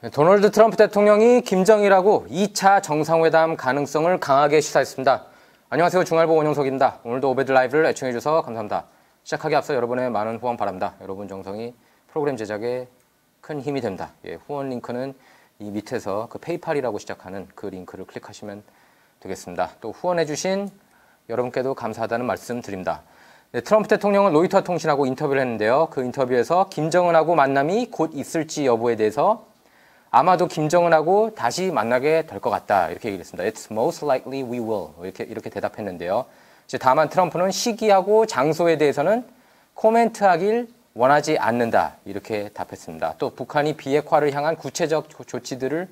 도널드 트럼프 대통령이 김정일하고 2차 정상회담 가능성을 강하게 시사했습니다. 안녕하세요. 중알보 원영석입니다. 오늘도 오베드 라이브를 애청해 주셔서 감사합니다. 시작하기 앞서 여러분의 많은 후원 바랍니다. 여러분 정성이 프로그램 제작에 큰 힘이 됩니다. 예, 후원 링크는 이 밑에서 그 페이팔이라고 시작하는 그 링크를 클릭하시면 되겠습니다. 또 후원해 주신 여러분께도 감사하다는 말씀 드립니다. 네, 트럼프 대통령은 로이터 통신하고 인터뷰를 했는데요. 그 인터뷰에서 김정은하고 만남이 곧 있을지 여부에 대해서 아마도 김정은하고 다시 만나게 될 것 같다 이렇게 얘기했습니다. It's most likely we will 이렇게 이렇게 대답했는데요. 이제 다만 트럼프는 시기하고 장소에 대해서는 코멘트하길 원하지 않는다 이렇게 답했습니다. 또 북한이 비핵화를 향한 구체적 조치들을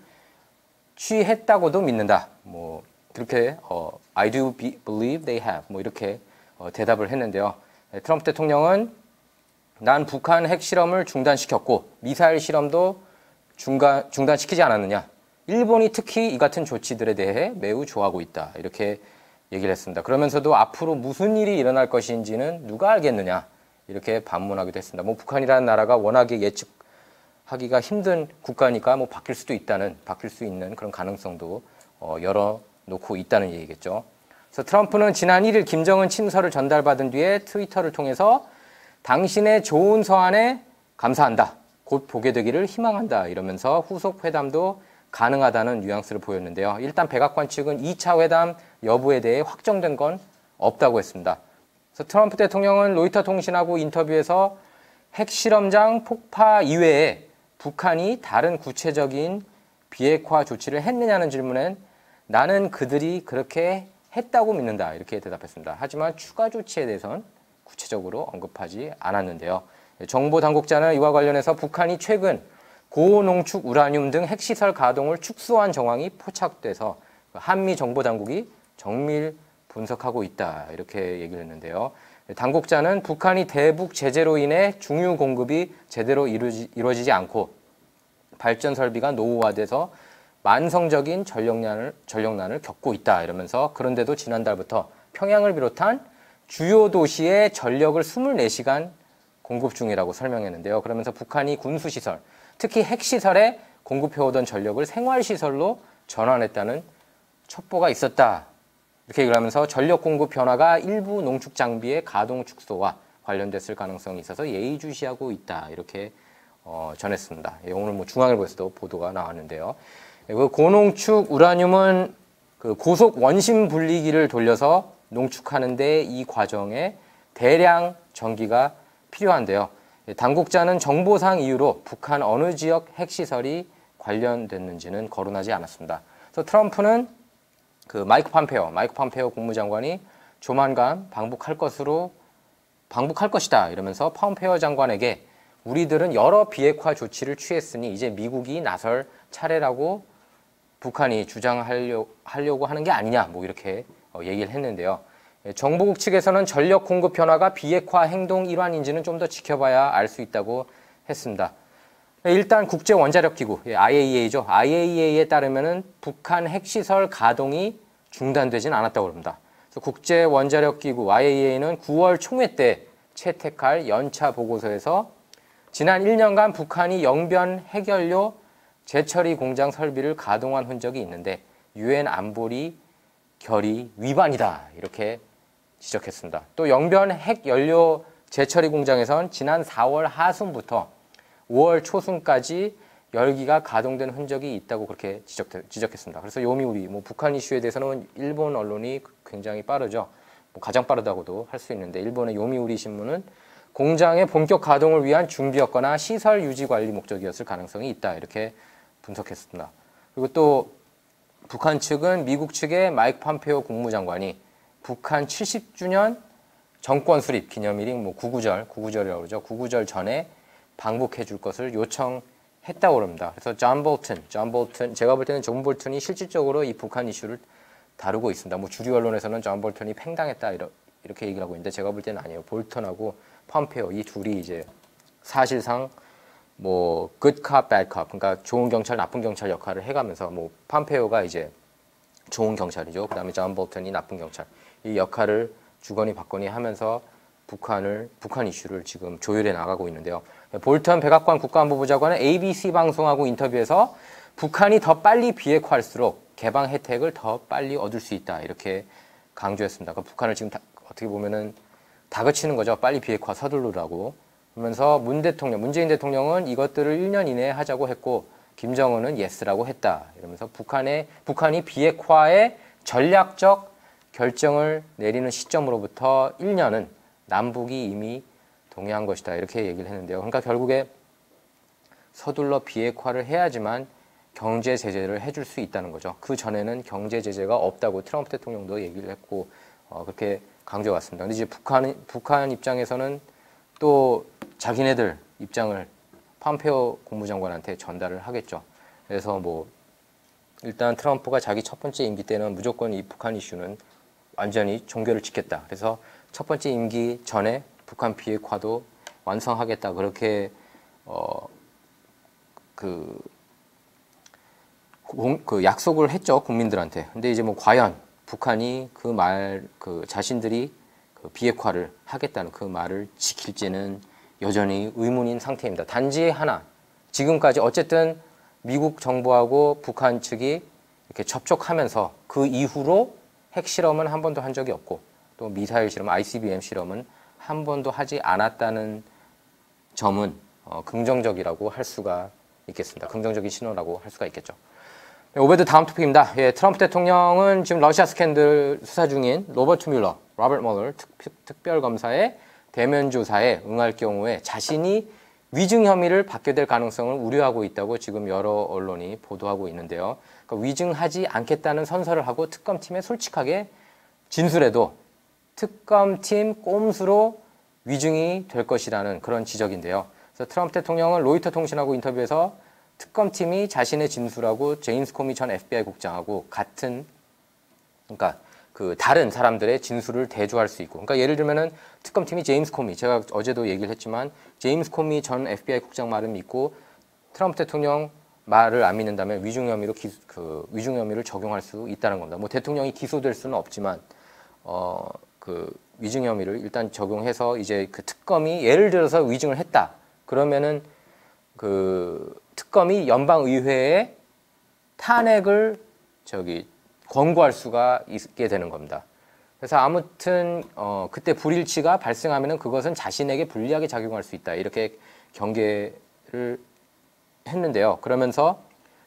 취했다고도 믿는다. 뭐 그렇게 어, I do believe they have 뭐 이렇게 어, 대답을 했는데요. 네, 트럼프 대통령은 난 북한 핵실험을 중단시켰고 미사일 실험도 중간, 중단시키지 않았느냐. 일본이 특히 이 같은 조치들에 대해 매우 좋아하고 있다. 이렇게 얘기를 했습니다. 그러면서도 앞으로 무슨 일이 일어날 것인지는 누가 알겠느냐. 이렇게 반문하기도 했습니다. 뭐 북한이라는 나라가 워낙에 예측하기가 힘든 국가니까 뭐 바뀔 수도 있다는, 바뀔 수 있는 그런 가능성도 어, 열어놓고 있다는 얘기겠죠. 그래서 트럼프는 지난 1일 김정은 친서를 전달받은 뒤에 트위터를 통해서 당신의 좋은 서한에 감사한다. 곧 보게 되기를 희망한다 이러면서 후속 회담도 가능하다는 뉘앙스를 보였는데요. 일단 백악관 측은 2차 회담 여부에 대해 확정된 건 없다고 했습니다. 그래서 트럼프 대통령은 로이터 통신하고 인터뷰에서 핵실험장 폭파 이외에 북한이 다른 구체적인 비핵화 조치를 했느냐는 질문엔 나는 그들이 그렇게 했다고 믿는다 이렇게 대답했습니다. 하지만 추가 조치에 대해서는 구체적으로 언급하지 않았는데요. 정보 당국자는 이와 관련해서 북한이 최근 고농축 우라늄 등 핵시설 가동을 축소한 정황이 포착돼서 한미 정보 당국이 정밀 분석하고 있다 이렇게 얘기를 했는데요. 당국자는 북한이 대북 제재로 인해 중유 공급이 제대로 이루지, 이루어지 지 않고 발전 설비가 노후화돼서 만성적인 전력난을, 전력난을 겪고 있다 이러면서 그런데도 지난달부터 평양을 비롯한 주요 도시의 전력을 24시간 공급 중이라고 설명했는데요. 그러면서 북한이 군수시설, 특히 핵시설에 공급해오던 전력을 생활시설로 전환했다는 첩보가 있었다. 이렇게 얘기를 하면서 전력 공급 변화가 일부 농축 장비의 가동 축소와 관련됐을 가능성이 있어서 예의주시하고 있다. 이렇게 어, 전했습니다. 예, 오늘 뭐 중앙일보에서도 보도가 나왔는데요. 예, 그 고농축 우라늄은 그 고속 원심 분리기를 돌려서 농축하는데 이 과정에 대량 전기가 필요한데요. 당국자는 정보상 이유로 북한 어느 지역 핵시설이 관련됐는지는 거론하지 않았습니다. 그래서 트럼프는 그 마이크 팜페오, 마이크 팜페오 국무장관이 조만간 방북할 것으로 방북할 것이다 이러면서 팜페오 장관에게 우리들은 여러 비핵화 조치를 취했으니 이제 미국이 나설 차례라고 북한이 주장하려고 하는 게 아니냐 뭐 이렇게 어, 얘기를 했는데요. 예, 정부국 측에서는 전력 공급 변화가 비핵화 행동 일환인지는 좀 더 지켜봐야 알 수 있다고 했습니다. 예, 일단 국제 원자력 기구 IAEA죠. IAEA에 따르면은 북한 핵시설 가동이 중단되진 않았다고 합니다. 국제 원자력 기구 IAEA는 9월 총회 때 채택할 연차 보고서에서 지난 1년간 북한이 영변 핵연료 재처리 공장 설비를 가동한 흔적이 있는데 유엔 안보리 결의 위반이다 이렇게 지적했습니다. 또 영변 핵연료 재처리 공장에선 지난 4월 하순부터 5월 초순까지 열기가 가동된 흔적이 있다고 그렇게 지적, 지적했습니다. 그래서 요미우리, 뭐 북한 이슈에 대해서는 일본 언론이 굉장히 빠르죠. 뭐 가장 빠르다고도 할 수 있는데 일본의 요미우리 신문은 공장의 본격 가동을 위한 준비였거나 시설 유지 관리 목적이었을 가능성이 있다 이렇게 분석했습니다. 그리고 또 북한 측은 미국 측의 마이크 팜페오 국무장관이 북한 70주년 정권 수립 기념일이 뭐 구구절, 구구절이라고 그러죠. 구구절 전에 방북해 줄 것을 요청했다고 그럽니다. 그래서 존 볼튼, 존 볼튼, 제가 볼 때는 존 볼튼이 실질적으로 이 북한 이슈를 다루고 있습니다. 뭐 주류 언론에서는 존 볼튼이 팽당했다 이렇게 얘기를 하고 있는데 제가 볼 때는 아니에요. 볼턴하고 펌페오 이 둘이 이제 사실상 뭐 good cop, bad cop 그러니까 좋은 경찰, 나쁜 경찰 역할을 해가면서 뭐 펌페오가 이제 좋은 경찰이죠. 그다음에 존 볼턴이 나쁜 경찰. 이 역할을 주거니 받거니 하면서 북한을 북한 이슈를 지금 조율해 나가고 있는데요. 볼턴 백악관 국가안보보좌관은 ABC 방송하고 인터뷰에서 북한이 더 빨리 비핵화할수록 개방 혜택을 더 빨리 얻을 수 있다 이렇게 강조했습니다. 그러니까 북한을 지금 다, 어떻게 보면은 다그치는 거죠. 빨리 비핵화 서두르라고. 그러면서 문 대통령, 문재인 대통령은 이것들을 1년 이내에 하자고 했고 김정은은 예스라고 했다. 이러면서 북한의 북한이 비핵화의 전략적 결정을 내리는 시점으로부터 1년은 남북이 이미 동의한 것이다. 이렇게 얘기를 했는데요. 그러니까 결국에 서둘러 비핵화를 해야지만 경제 제재를 해줄 수 있다는 거죠. 그 전에는 경제 제재가 없다고 트럼프 대통령도 얘기를 했고 어, 그렇게 강조했습니다. 근데 이제 북한 북한 입장에서는 또 자기네들 입장을 팜페오 국무장관한테 전달을 하겠죠. 그래서 뭐 일단 트럼프가 자기 첫 번째 임기 때는 무조건 이 북한 이슈는 완전히 종교를 지켰다. 그래서 첫 번째 임기 전에 북한 비핵화도 완성하겠다. 그렇게 어 그 그 약속을 했죠 국민들한테. 근데 이제 뭐 과연 북한이 그 말, 그 자신들이 그 비핵화를 하겠다는 그 말을 지킬지는 여전히 의문인 상태입니다. 단지 하나, 지금까지 어쨌든 미국 정부하고 북한 측이 이렇게 접촉하면서 그 이후로 핵실험은 한 번도 한 적이 없고 또 미사일 실험, ICBM 실험은 한 번도 하지 않았다는 점은 어, 긍정적이라고 할 수가 있겠습니다. 긍정적인 신호라고 할 수가 있겠죠. 네, 오베드 다음 토픽입니다. 예, 트럼프 대통령은 지금 러시아 스캔들 수사 중인 로버트 뮬러, 로버트 멀러 특별 검사의 대면 조사에 응할 경우에 자신이 위증 혐의를 받게 될 가능성을 우려하고 있다고 지금 여러 언론이 보도하고 있는데요. 그러니까 위증하지 않겠다는 선서를 하고 특검팀에 솔직하게 진술해도 특검팀 꼼수로 위증이 될 것이라는 그런 지적인데요. 그래서 트럼프 대통령은 로이터 통신하고 인터뷰에서 특검팀이 자신의 진술하고 제임스 코미 전 FBI 국장하고 같은 그러니까 그 다른 사람들의 진술을 대조할 수 있고 그러니까 예를 들면은 특검팀이 제임스 코미 제가 어제도 얘기를 했지만 제임스 코미 전 FBI 국장 말을 믿고 트럼프 대통령 말을 안 믿는다면 위중 혐의로 기, 그 위중 혐의를 적용할 수 있다는 겁니다. 뭐 대통령이 기소될 수는 없지만 어 그 위증 혐의를 일단 적용해서 이제 그 특검이 예를 들어서 위증을 했다. 그러면은 그 특검이 연방 의회에 탄핵을 저기 권고할 수가 있게 되는 겁니다. 그래서 아무튼 어, 그때 불일치가 발생하면은 그것은 자신에게 불리하게 작용할 수 있다 이렇게 경계를 했는데요. 그러면서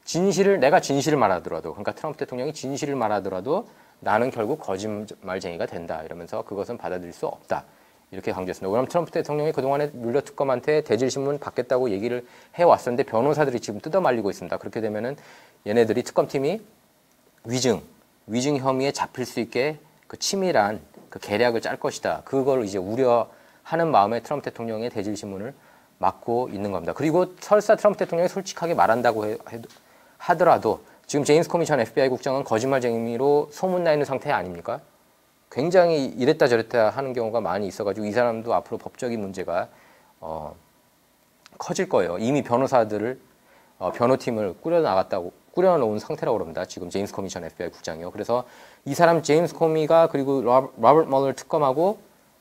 진실을 내가 진실을 말하더라도 그러니까 트럼프 대통령이 진실을 말하더라도 나는 결국 거짓말쟁이가 된다 이러면서 그것은 받아들일 수 없다. 이렇게 강조했습니다. 왜냐하면 트럼프 대통령이 그동안에 뮬러 특검한테 대질신문 받겠다고 얘기를 해왔었는데 변호사들이 지금 뜯어말리고 있습니다. 그렇게 되면은 얘네들이 특검팀이 위증, 위증 혐의에 잡힐 수 있게 그 치밀한 그 계략을 짤 것이다. 그걸 이제 우려하는 마음에 트럼프 대통령의 대질신문을 막고 있는 겁니다. 그리고 설사 트럼프 대통령이 솔직하게 말한다고 해, 하더라도 지금 제임스 코미션 FBI 국장은 거짓말쟁이로 소문나 있는 상태 아닙니까? 굉장히 이랬다 저랬다 하는 경우가 많이 있어가지고 이 사람도 앞으로 법적인 문제가 어, 커질 거예요. 이미 변호사들을 어, 변호팀을 꾸려 나갔다고 꾸려놓은 상태라고 그럽니다. 지금 제임스 코미션 FBI 국장이요. 그래서 이 사람 제임스 코미가 그리고 로버트 멀러 특검하고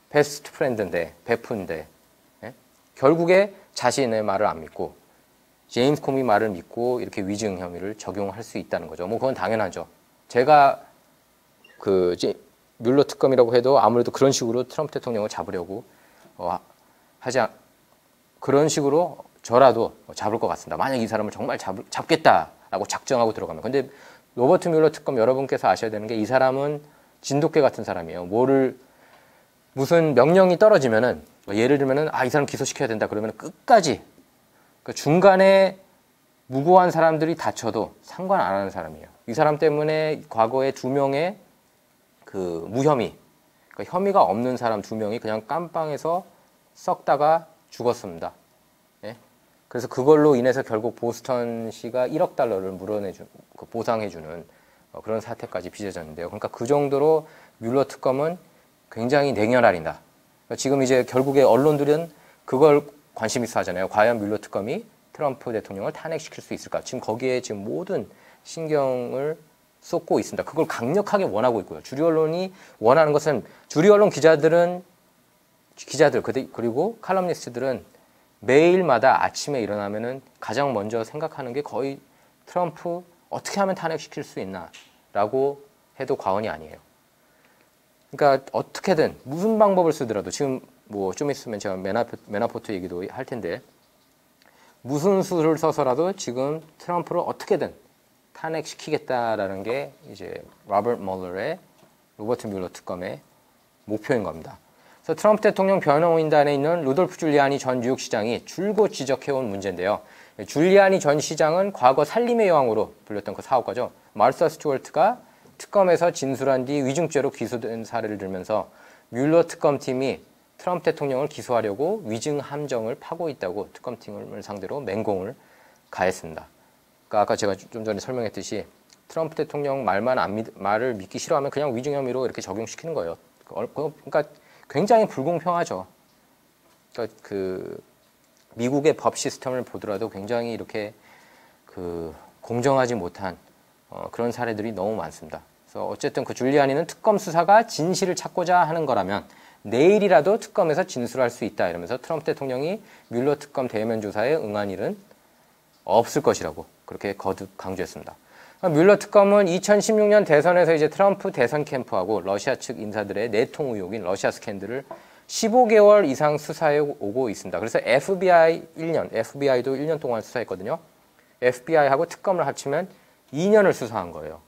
베스트 프렌드인데 베프인데 예? 결국에 자신의 말을 안 믿고 제임스 코미 말을 믿고 이렇게 위증 혐의를 적용할 수 있다는 거죠. 뭐 그건 당연하죠. 제가 그 뮬러 특검이라고 해도 아무래도 그런 식으로 트럼프 대통령을 잡으려고 어, 하지 않, 그런 식으로 저라도 잡을 것 같습니다. 만약 이 사람을 정말 잡, 잡겠다라고 작정하고 들어가면. 근데 로버트 뮬러 특검 여러분께서 아셔야 되는 게 이 사람은 진돗개 같은 사람이에요. 뭐를 무슨 명령이 떨어지면은 뭐 예를 들면은 아 이 사람 기소시켜야 된다 그러면 끝까지 그 중간에 무고한 사람들이 다쳐도 상관 안 하는 사람이에요. 이 사람 때문에 과거에 두 명의 그 무혐의, 그러니까 혐의가 없는 사람 두 명이 그냥 깜빵에서 썩다가 죽었습니다. 예? 그래서 그걸로 인해서 결국 보스턴 시가 1억 달러를 물어내주, 그 보상해주는 어, 그런 사태까지 빚어졌는데요. 그러니까 그 정도로 뮬러 특검은 굉장히 냉혈할이다. 지금 이제 결국에 언론들은 그걸 관심 있어 하잖아요. 과연 뮬러 특검이 트럼프 대통령을 탄핵시킬 수 있을까? 지금 거기에 지금 모든 신경을 쏟고 있습니다. 그걸 강력하게 원하고 있고요. 주류 언론이 원하는 것은 주류 언론 기자들은 기자들 그리고 칼럼니스트들은 매일마다 아침에 일어나면은 가장 먼저 생각하는 게 거의 트럼프 어떻게 하면 탄핵시킬 수 있나라고 해도 과언이 아니에요. 그러니까 어떻게든 무슨 방법을 쓰더라도 지금 뭐 좀 있으면 제가 메나포, 메나포트 얘기도 할 텐데 무슨 수를 써서라도 지금 트럼프를 어떻게든 탄핵시키겠다라는 게 이제 로버트 몰러의 로버트 뮬러 특검의 목표인 겁니다. 그래서 트럼프 대통령 변호인단에 있는 루돌프 줄리아니 전 뉴욕시장이 줄곧 지적해온 문제인데요. 줄리아니 전 시장은 과거 살림의 여왕으로 불렸던 그 사업가죠. 마르사 스튜어트가 특검에서 진술한 뒤 위증죄로 기소된 사례를 들면서 뮬러 특검팀이 트럼프 대통령을 기소하려고 위증 함정을 파고 있다고 특검팀을 상대로 맹공을 가했습니다. 그러니까 아까 제가 좀 전에 설명했듯이 트럼프 대통령 말만 안 믿, 말을 믿기 싫어하면 그냥 위증 혐의로 이렇게 적용시키는 거예요. 그러니까 굉장히 불공평하죠. 그러니까 그 미국의 법 시스템을 보더라도 굉장히 이렇게 그 공정하지 못한 어, 그런 사례들이 너무 많습니다. 그래서 어쨌든 그 줄리아니는 특검 수사가 진실을 찾고자 하는 거라면 내일이라도 특검에서 진술할 수 있다 이러면서 트럼프 대통령이 뮬러 특검 대면 조사에 응한 일은 없을 것이라고 그렇게 거듭 강조했습니다. 뮬러 특검은 2016년 대선에서 이제 트럼프 대선 캠프하고 러시아 측 인사들의 내통 의혹인 러시아 스캔들을 15개월 이상 수사해 오고 있습니다. 그래서 FBI 1년, FBI도 1년 동안 수사했거든요. FBI하고 특검을 합치면 2년을 수사한 거예요.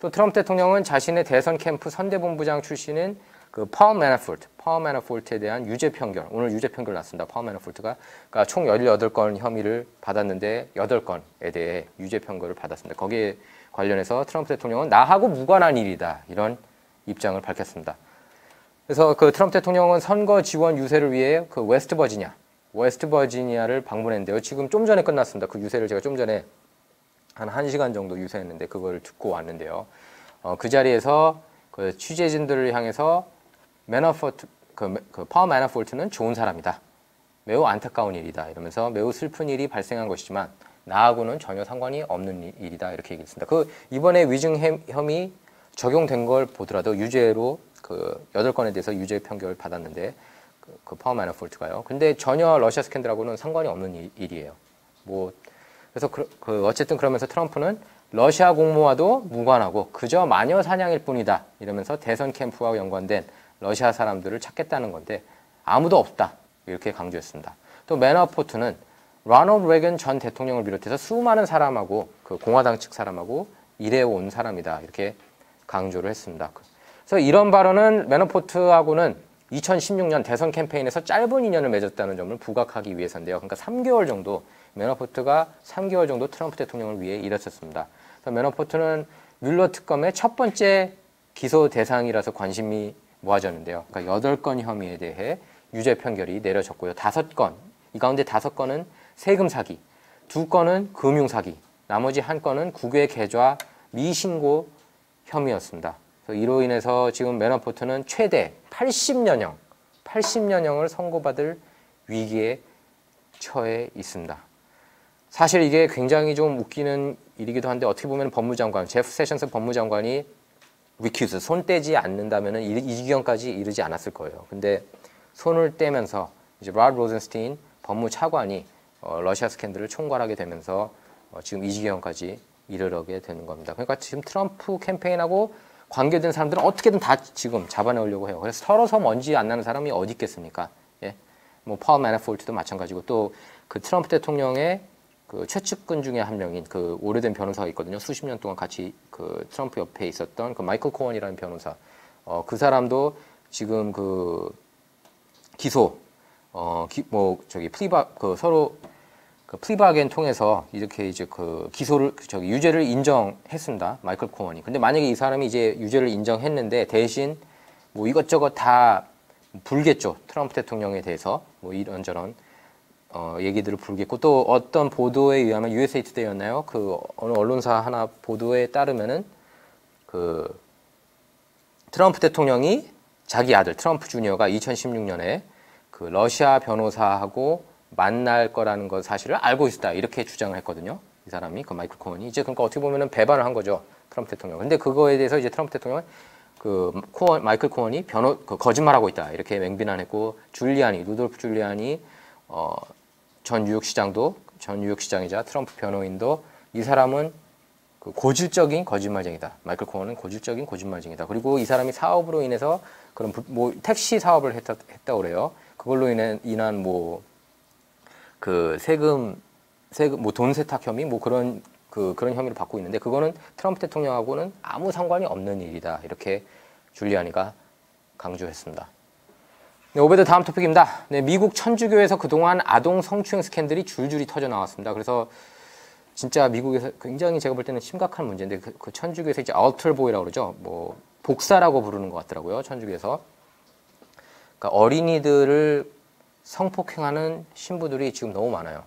또 트럼프 대통령은 자신의 대선 캠프 선대본부장 출신인 그 파워 매너폴트, 파워 매너폴트에 대한 유죄 판결, 오늘 유죄 판결 났습니다. 파워 매너폴트가 그러니까 총 18건 혐의를 받았는데 8건에 대해 유죄 판결을 받았습니다. 거기에 관련해서 트럼프 대통령은 나하고 무관한 일이다. 이런 입장을 밝혔습니다. 그래서 그 트럼프 대통령은 선거 지원 유세를 위해 그 웨스트 버지니아, 웨스트 버지니아를 방문했는데요. 지금 좀 전에 끝났습니다. 그 유세를 제가 좀 전에 한 1시간 정도 유세했는데 그걸 듣고 왔는데요. 어, 그 자리에서 그 취재진들을 향해서 매너포트 그, 그 파워 매너폴트는 좋은 사람이다. 매우 안타까운 일이다. 이러면서 매우 슬픈 일이 발생한 것이지만 나하고는 전혀 상관이 없는 일이다. 이렇게 얘기했습니다. 그 이번에 위증 혐의 적용된 걸 보더라도 유죄로 그 여덟 건에 대해서 유죄 판결을 받았는데 그, 그 파워 매너폴트가요. 근데 전혀 러시아 스캔들하고는 상관이 없는 일, 이에요 뭐 그래서 그, 그 어쨌든 그러면서 트럼프는 러시아 공모와도 무관하고 그저 마녀 사냥일 뿐이다. 이러면서 대선 캠프와 연관된 러시아 사람들을 찾겠다는 건데 아무도 없다. 이렇게 강조했습니다. 또 매너포트는 라널드 레건 전 대통령을 비롯해서 수많은 사람하고 그 공화당 측 사람하고 일해온 사람이다. 이렇게 강조를 했습니다. 그래서 이런 발언은 매너포트하고는 2016년 대선 캠페인에서 짧은 인연을 맺었다는 점을 부각하기 위해서인데요. 그러니까 3개월 정도 매너포트가 3개월 정도 트럼프 대통령을 위해 일했었습니다. 그래서 매너포트는 뮬러 특검의 첫 번째 기소 대상이라서 관심이 모아졌는데요. 그러니까 8건 혐의에 대해 유죄 판결이 내려졌고요. 5건, 이 가운데 5건은 세금 사기, 2건은 금융 사기, 나머지 한 건은 국외 계좌 미신고 혐의였습니다. 이로 인해서 지금 매너포트는 최대 80년형, 80년형을 선고받을 위기에 처해 있습니다. 사실 이게 굉장히 좀 웃기는 일이기도 한데 어떻게 보면 법무장관, 제프 세션스 법무장관이 리큐즈, 손 떼지 않는다면 이, 이 지경까지 이르지 않았을 거예요. 근데 손을 떼면서 이제 라 로젠스틴 법무차관이 어, 러시아 스캔들을 총괄하게 되면서 어, 지금 이 지경까지 이르게 되는 겁니다. 그러니까 지금 트럼프 캠페인하고 관계된 사람들은 어떻게든 다 지금 잡아내려고 해요. 그래서 털어서 먼지 안 나는 사람이 어디 있겠습니까? 예. 뭐 파워 매너폴트도 마찬가지고 또 그 트럼프 대통령의 그 최측근 중에 한 명인 그 오래된 변호사가 있거든요. 수십 년 동안 같이 그 트럼프 옆에 있었던 그 마이클 코언이라는 변호사. 어, 그 사람도 지금 그 기소, 어, 기, 뭐 저기 플리바 그 서로 그 플리바겐 통해서 이렇게 이제 그 기소를 저기 유죄를 인정했습니다. 마이클 코언이. 근데 만약에 이 사람이 이제 유죄를 인정했는데 대신 뭐 이것저것 다 불겠죠. 트럼프 대통령에 대해서 뭐 이런저런 어, 얘기들을 부르겠고 또 어떤 보도에 의하면 USA Today였나요? 그 어느 언론사 하나 보도에 따르면은 그 트럼프 대통령이 자기 아들 트럼프 주니어가 2016년에 그 러시아 변호사하고 만날 거라는 것 사실을 알고 있었다 이렇게 주장을 했거든요. 이 사람이 그 마이클 코언이 이제 그러니까 어떻게 보면은 배반을 한 거죠 트럼프 대통령. 근데 그거에 대해서 이제 트럼프 대통령은 그 코어, 마이클 코언이 변호 그 거짓말하고 있다 이렇게 맹비난했고 줄리안이 루돌프 줄리안이 어, 전 뉴욕시장도 전 뉴욕시장이자 트럼프 변호인도 이 사람은 그 고질적인 거짓말쟁이다. 마이클 코언은 고질적인 거짓말쟁이다. 그리고 이 사람이 사업으로 인해서 그런 뭐 택시 사업을 했다 했다 그래요. 그걸로 인해 인한 뭐 그 세금 세금 뭐 돈 세탁 혐의 뭐 그런 그 그런 혐의를 받고 있는데 그거는 트럼프 대통령하고는 아무 상관이 없는 일이다. 이렇게 줄리아니가 강조했습니다. 네, 오베드 다음 토픽입니다. 네, 미국 천주교에서 그동안 아동 성추행 스캔들이 줄줄이 터져 나왔습니다. 그래서 진짜 미국에서 굉장히 제가 볼 때는 심각한 문제인데 그, 그 천주교에서 이제 알터보이라고 그러죠. 뭐 복사라고 부르는 것 같더라고요. 천주교에서. 그러니까 어린이들을 성폭행하는 신부들이 지금 너무 많아요.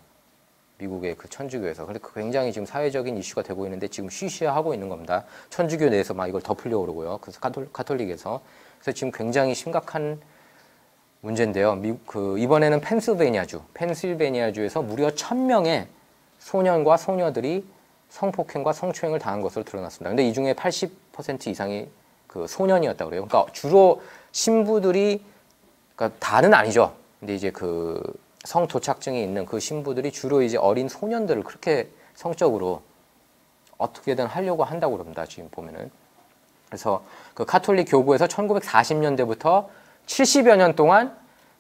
미국의 그 천주교에서. 근데 그 굉장히 지금 사회적인 이슈가 되고 있는데 지금 쉬쉬하고 있는 겁니다. 천주교 내에서 막 이걸 덮으려고 그러고요. 그래서 카톨, 릭에서 그래서 지금 굉장히 심각한 문제인데요. 미, 그 이번에는 펜실베니아주, 펜실베니아주에서 무려 천명의 소년과 소녀들이 성폭행과 성추행을 당한 것으로 드러났습니다. 근데 이 중에 80% 이상이 그 소년이었다고 그래요. 그러니까 주로 신부들이 그러니까 다는 아니죠. 근데 이제 그 성도착증이 있는 그 신부들이 주로 이제 어린 소년들을 그렇게 성적으로 어떻게든 하려고 한다고 그럽니다. 지금 보면은. 그래서 그 카톨릭 교구에서 1940년대부터 70여 년 동안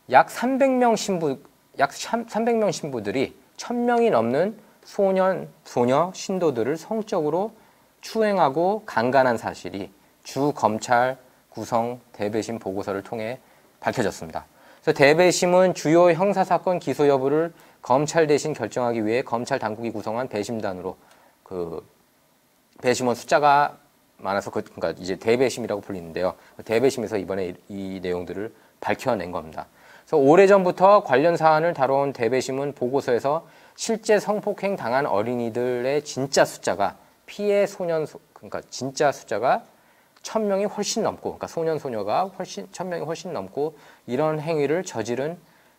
약 300명 신부, 약 300명 신부들이 1000명이 넘는 소년, 소녀, 신도들을 성적으로 추행하고 강간한 사실이 주 검찰 구성 대배심 보고서를 통해 밝혀졌습니다. 그래서 대배심은 주요 형사사건 기소 여부를 검찰 대신 결정하기 위해 검찰 당국이 구성한 배심단으로 그 배심원 숫자가 많아서 그, 그러니까 이제 대배심이라고 불리는데요. 대배심에서 이번에 이, 이 내용들을 밝혀낸 겁니다. 그래서 오래전부터 관련 사안을 다뤄온 대배심은 보고서에서 실제 성폭행 당한 어린이들의 진짜 숫자가 피해 소년 그러니까 진짜 숫자가 천 명이 훨씬 넘고 그러니까 소년 소녀가 훨씬 천 명이 훨씬 넘고 이런 행위를 저지른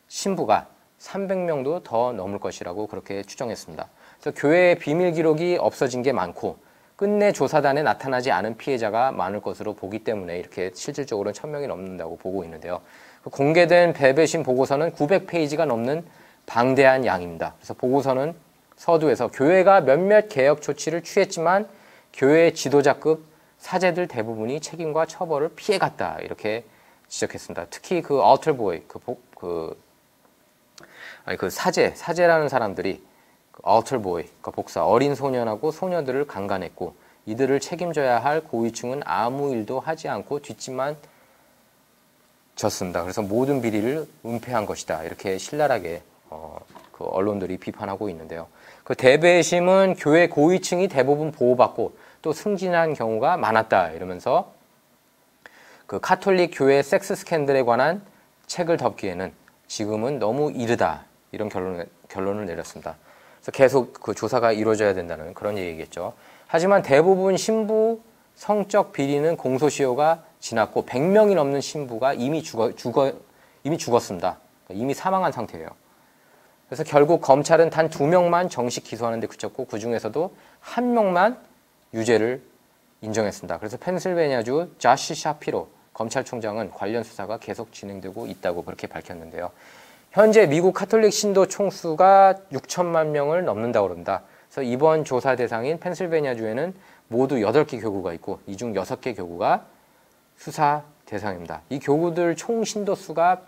신부가 300명도 더 넘을 것이라고 그렇게 추정했습니다. 그래서 교회의 비밀 기록이 없어진 게 많고 끝내 조사단에 나타나지 않은 피해자가 많을 것으로 보기 때문에 이렇게 실질적으로 천명이 넘는다고 보고 있는데요. 공개된 배배심 보고서는 900페이지가 넘는 방대한 양입니다. 그래서 보고서는 서두에서 교회가 몇몇 개혁 조치를 취했지만 교회 지도자급 사제들 대부분이 책임과 처벌을 피해갔다 이렇게 지적했습니다. 특히 그 알터보이 그, 그 아니 그 사제 사제라는 사람들이 그 알터보이 그 복사 어린 소년하고 소녀들을 강간했고 이들을 책임져야 할 고위층은 아무 일도 하지 않고 뒷짐만 졌습니다. 그래서 모든 비리를 은폐한 것이다 이렇게 신랄하게 어, 그 언론들이 비판하고 있는데요. 그 대배심은 교회 고위층이 대부분 보호받고 또 승진한 경우가 많았다 이러면서 그 카톨릭 교회 섹스 스캔들에 관한 책을 덮기에는 지금은 너무 이르다 이런 결론을, 결론을 내렸습니다. 그래서 계속 그 조사가 이루어져야 된다는 그런 얘기겠죠. 하지만 대부분 신부 성적 비리는 공소시효가 지났고 100명이 넘는 신부가 이미 죽어, 죽어 이미 죽었습니다. 이미 사망한 상태예요. 그래서 결국 검찰은 단 두 명만 정식 기소하는 데 그쳤고 그 중에서도 한 명만 유죄를 인정했습니다. 그래서 펜실베니아주 자시 샤피로 검찰총장은 관련 수사가 계속 진행되고 있다고 그렇게 밝혔는데요. 현재 미국 카톨릭 신도 총수가 6천만 명을 넘는다고 합니다. 그래서 이번 조사 대상인 펜실베니아주에는 모두 8개 교구가 있고 이 중 6개 교구가 수사 대상입니다. 이 교구들 총 신도 수가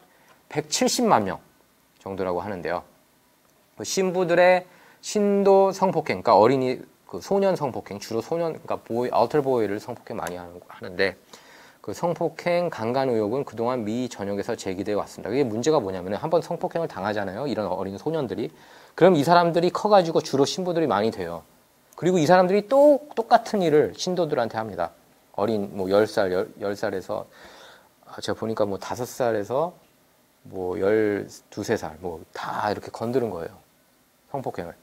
170만 명 정도라고 하는데요. 그 신부들의 신도 성폭행, 그러니까 어린이 그 소년 성폭행, 주로 소년, 그러니까 보이, 아우터 보이를 성폭행 많이 하는데 그 성폭행 강간 의혹은 그동안 미 전역에서 제기되어 왔습니다. 이게 문제가 뭐냐면 한번 성폭행을 당하잖아요. 이런 어린 소년들이. 그럼 이 사람들이 커가지고 주로 신부들이 많이 돼요. 그리고 이 사람들이 또 똑같은 일을 신도들한테 합니다. 어린 뭐 10살, 10, 살에서 아, 제가 보니까 뭐 5살에서 뭐 12, 3살 뭐 다 이렇게 건드는 거예요. 성폭행을.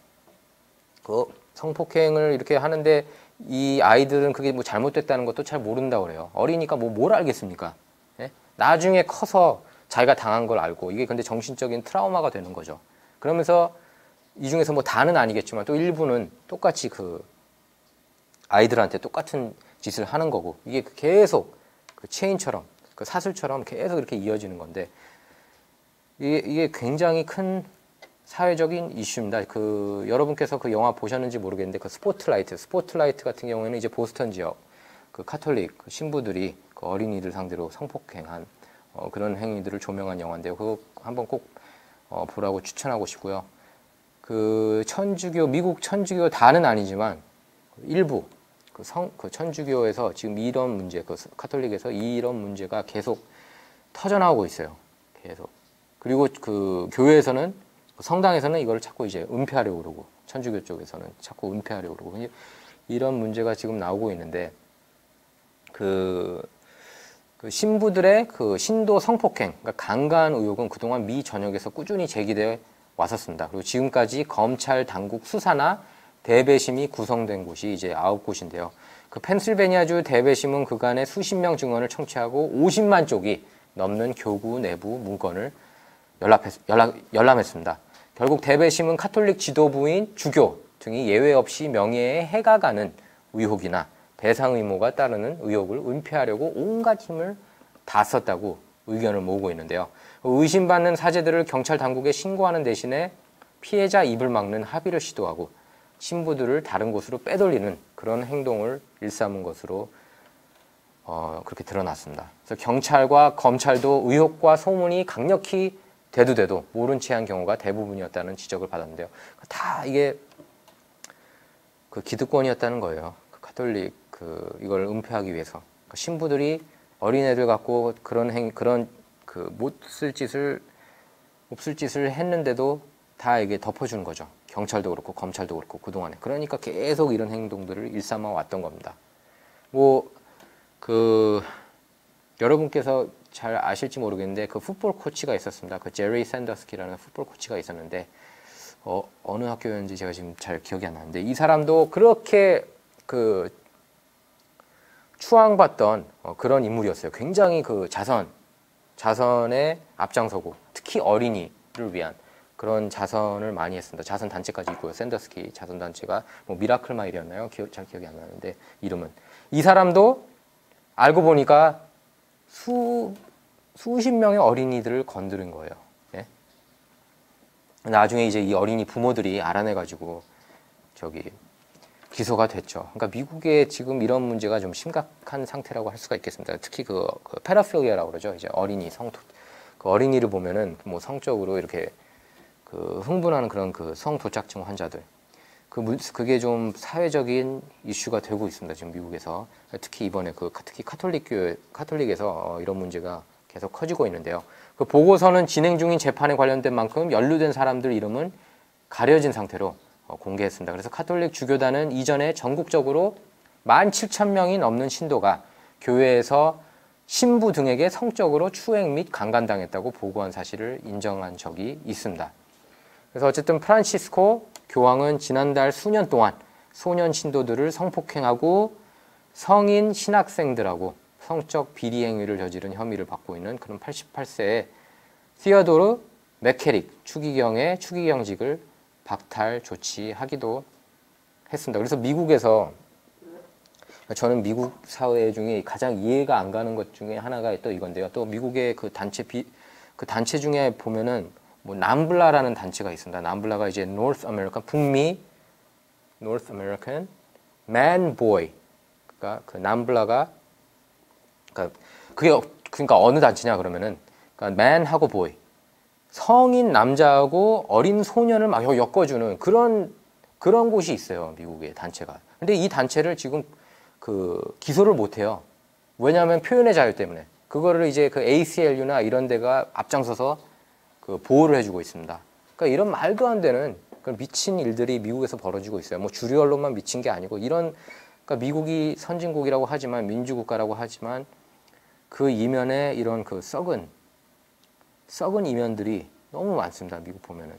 그 성폭행을 이렇게 하는데 이 아이들은 그게 뭐 잘못됐다는 것도 잘 모른다고 그래요. 어리니까 뭐 뭘 알겠습니까? 예? 나중에 커서 자기가 당한 걸 알고 이게 근데 정신적인 트라우마가 되는 거죠. 그러면서 이 중에서 뭐 다는 아니겠지만 또 일부는 똑같이 그 아이들한테 똑같은 짓을 하는 거고 이게 계속 그 체인처럼 그 사슬처럼 계속 이렇게 이어지는 건데 이게, 이게 굉장히 큰 사회적인 이슈입니다. 그 여러분께서 그 영화 보셨는지 모르겠는데 그 스포트라이트, 스포트라이트 같은 경우에는 이제 보스턴 지역 그 카톨릭 그 신부들이 그 어린이들 상대로 성폭행한 어, 그런 행위들을 조명한 영화인데요. 그거 한번 꼭 어, 보라고 추천하고 싶고요. 그 천주교 미국 천주교 다는 아니지만 일부 그 성, 그 천주교에서 지금 이런 문제, 그 카톨릭에서 이런 문제가 계속 터져나오고 있어요. 계속. 그리고 그 교회에서는 성당에서는 이걸 자꾸 이제 은폐하려고 그러고 천주교 쪽에서는 자꾸 은폐하려고 그러고 이런 문제가 지금 나오고 있는데 그, 그 신부들의 그 신도 성폭행, 그러니까 강간 의혹은 그동안 미 전역에서 꾸준히 제기되어 왔었습니다. 그리고 지금까지 검찰 당국 수사나 대배심이 구성된 곳이 이제 아홉 곳인데요. 그 펜실베니아주 대배심은 그간의 수십 명 증언을 청취하고 50만 쪽이 넘는 교구 내부 문건을 연락했, 연락, 열람했습니다. 결국 대배심은 카톨릭 지도부인 주교 등이 예외 없이 명예에 해가 가는 의혹이나 배상 의무가 따르는 의혹을 은폐하려고 온갖 힘을 다 썼다고 의견을 모으고 있는데요. 의심받는 사제들을 경찰 당국에 신고하는 대신에 피해자 입을 막는 합의를 시도하고 신부들을 다른 곳으로 빼돌리는 그런 행동을 일삼은 것으로 어, 그렇게 드러났습니다. 그래서 경찰과 검찰도 의혹과 소문이 강력히 대두돼도 모른 채한 경우가 대부분이었다는 지적을 받았는데요. 다 이게 그 기득권이었다는 거예요. 그 카톨릭 그 이걸 은폐하기 위해서 그 신부들이 어린애들 갖고 그런 행 그런 그 못 쓸 짓을 못쓸 짓을 했는데도 다 이게 덮어주는 거죠. 경찰도 그렇고 검찰도 그렇고 그동안에 그러니까 계속 이런 행동들을 일삼아 왔던 겁니다. 뭐 그 여러분께서 잘 아실지 모르겠는데 그 풋볼 코치가 있었습니다. 그 제리 샌더스키라는 풋볼 코치가 있었는데 어, 어느 학교였는지 제가 지금 잘 기억이 안 나는데 이 사람도 그렇게 그 추앙받던 어, 그런 인물이었어요. 굉장히 그 자선 자선에 앞장서고 특히 어린이를 위한 그런 자선을 많이 했습니다. 자선 단체까지 있고요. 샌더스키 자선 단체가 뭐 미라클 마일이었나요? 기억, 잘 기억이 안 나는데 이름은 이 사람도 알고 보니까 수 수십 명의 어린이들을 건드린 거예요. 네? 나중에 이제 이 어린이 부모들이 알아내가지고 저기 기소가 됐죠. 그러니까 미국에 지금 이런 문제가 좀 심각한 상태라고 할 수가 있겠습니다. 특히 그, 그 페라필리아라고 그러죠. 이제 어린이 성 그 어린이를 보면은 뭐 성적으로 이렇게 그 흥분하는 그런 그 성도착증 환자들 그 그게 좀 사회적인 이슈가 되고 있습니다 지금 미국에서. 특히 이번에 그 특히 카톨릭 교회 카톨릭에서 어, 이런 문제가 계속 커지고 있는데요. 그 보고서는 진행 중인 재판에 관련된 만큼 연루된 사람들 이름은 가려진 상태로 어, 공개했습니다. 그래서 카톨릭 주교단은 이전에 전국적으로 17,000명이 넘는 신도가 교회에서 신부 등에게 성적으로 추행 및 강간당했다고 보고한 사실을 인정한 적이 있습니다. 그래서 어쨌든 프란시스코 교황은 지난달 수년 동안 소년 신도들을 성폭행하고 성인 신학생들하고 성적 비리 행위를 저지른 혐의를 받고 있는 그런 88세의 티어도르 메케릭 추기경의 추기경직을 박탈 조치하기도 했습니다. 그래서 미국에서 저는 미국 사회 중에 가장 이해가 안 가는 것 중에 하나가 또 이건데요. 또 미국의 그 단체 비, 그 단체 중에 보면은 뭐 남블라라는 단체가 있습니다. 남블라가 이제 North American 북미 North American Man Boy 그러니까 그 남블라가 그러니까 그게 그러니까 어느 단체냐 그러면은 그러니까 man하고 boy 성인 남자하고 어린 소년을 막 엮어주는 그런 그런 곳이 있어요 미국의 단체가. 근데 이 단체를 지금 그 기소를 못 해요. 왜냐하면 표현의 자유 때문에 그거를 이제 그 ACLU나 이런 데가 앞장서서 그 보호를 해주고 있습니다. 그러니까 이런 말도 안 되는 그런 미친 일들이 미국에서 벌어지고 있어요. 뭐 주류 언론만 미친 게 아니고 이런 그러니까 미국이 선진국이라고 하지만 민주국가라고 하지만 그 이면에 이런 그 썩은 썩은 이면들이 너무 많습니다. 미국 보면은.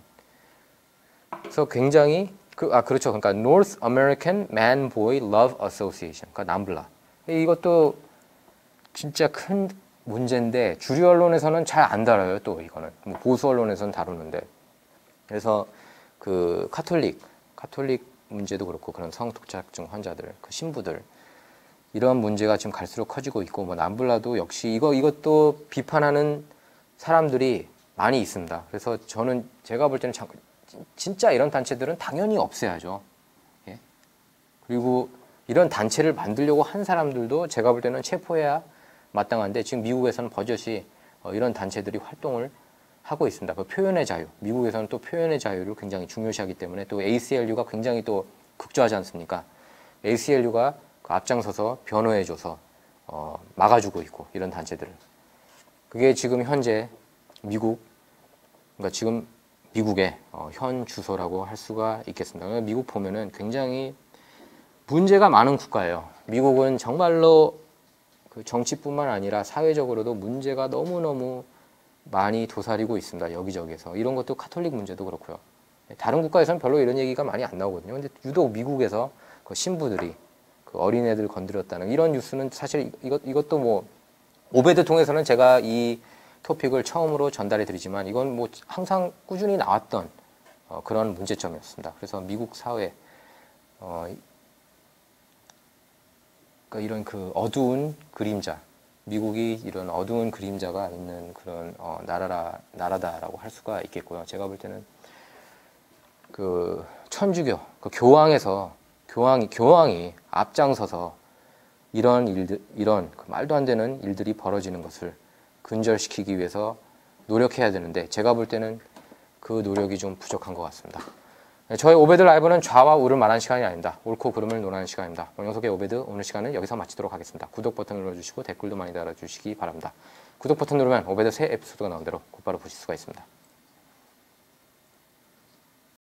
그래서 굉장히 그, 아 그렇죠. 그러니까 North American Man Boy Love Association, 그러니까 남블라. 이것도 진짜 큰 문제인데 주류 언론에서는 잘 안 다뤄요. 또 이거는 뭐 보수 언론에서는 다루는데 그래서 그 카톨릭 카톨릭 문제도 그렇고 그런 성독착증 환자들 그 신부들 이런 문제가 지금 갈수록 커지고 있고 뭐 남불나도 역시 이거 이것도 비판하는 사람들이 많이 있습니다. 그래서 저는 제가 볼 때는 참- 진짜 이런 단체들은 당연히 없애야죠. 예? 그리고 이런 단체를 만들려고 한 사람들도 제가 볼 때는 체포해야 마땅한데 지금 미국에서는 버젓이 어, 이런 단체들이 활동을 하고 있습니다. 그 표현의 자유. 미국에서는 또 표현의 자유를 굉장히 중요시하기 때문에 또 ACLU가 굉장히 또 극조하지 않습니까? ACLU가 그 앞장서서 변호해줘서 어, 막아주고 있고 이런 단체들을. 그게 지금 현재 미국, 그러니까 지금 미국의 어, 현 주소라고 할 수가 있겠습니다. 그러니까 미국 보면은 굉장히 문제가 많은 국가예요. 미국은 정말로 그 정치뿐만 아니라 사회적으로도 문제가 너무너무 많이 도사리고 있습니다. 여기저기에서. 이런 것도 카톨릭 문제도 그렇고요. 다른 국가에서는 별로 이런 얘기가 많이 안 나오거든요. 근데 유독 미국에서 그 신부들이 그 어린애들 건드렸다는 이런 뉴스는 사실 이것, 이것도 뭐 오베드 통해서는 제가 이 토픽을 처음으로 전달해 드리지만 이건 뭐 항상 꾸준히 나왔던 어, 그런 문제점이었습니다. 그래서 미국 사회 어, 그러니까 이런 그 어두운 그림자, 미국이 이런 어두운 그림자가 있는 그런 어, 나라라 나라다라고 할 수가 있겠고요. 제가 볼 때는 그 천주교, 그 교황에서 교황이 교황이 앞장서서 이런 일들 이런 그 말도 안 되는 일들이 벌어지는 것을 근절시키기 위해서 노력해야 되는데 제가 볼 때는 그 노력이 좀 부족한 것 같습니다. 네, 저희 오베드 라이브는 좌와 우를 말하는 시간이 아닙니다. 옳고 그름을 논하는 시간입니다. 원영석의 오베드 오늘 시간은 여기서 마치도록 하겠습니다. 구독 버튼 눌러주시고 댓글도 많이 달아주시기 바랍니다. 구독 버튼 누르면 오베드 새 에피소드가 나온 대로 곧바로 보실 수가 있습니다.